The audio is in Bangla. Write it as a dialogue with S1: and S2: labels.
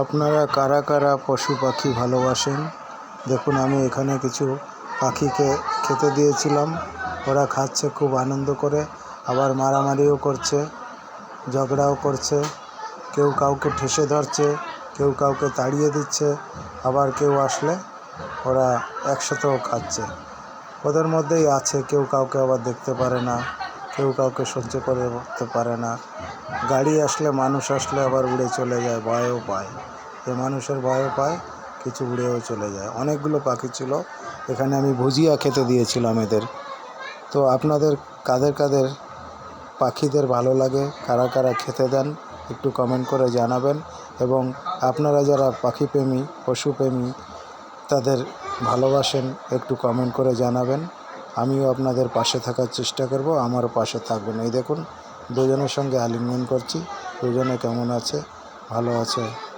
S1: আপনারা কারা কারা পশু পাখি ভালোবাসেন? দেখুন, আমি এখানে কিছু পাখিকে খেতে দিয়েছিলাম। ওরা খাচ্ছে, খুব আনন্দ করে। আবার মারামারিও করছে, ঝগড়াও করছে। কেউ কাউকে ঠেসে ধরছে, কেউ কাউকে তাড়িয়ে দিচ্ছে। আবার কেউ আসলে ওরা একসাথেও খাচ্ছে। ওদের মধ্যেই আছে, কেউ কাউকে আবার দেখতে পারে না। কেউ কাউকে সহ্য করে উঠতে পারে না। গাড়ি আসলে মানুষ আসলে আবার উড়ে চলে যায়, ভয়ও পায়। যে মানুষের ভয়ও পায়, কিছু উড়েও চলে যায়। অনেকগুলো পাখি ছিল। এখানে আমি ভুজিয়া খেতে দিয়েছিলাম এদের। তো আপনাদের, কাদের কাদের পাখিদের ভালো লাগে, কারা কারা খেতে দেন, একটু কমেন্ট করে জানাবেন। এবং আপনারা যারা পাখি পাখিপ্রেমী পশুপ্রেমী তাদের ভালোবাসেন, একটু কমেন্ট করে জানাবেন। আমিও আপনাদের পাশে থাকার চেষ্টা করব, আমারও পাশে থাকবেন। এই দেখুন, দুজনের সঙ্গে আলিঙ্গন করছি। দুজনে কেমন আছে? ভালো আছে।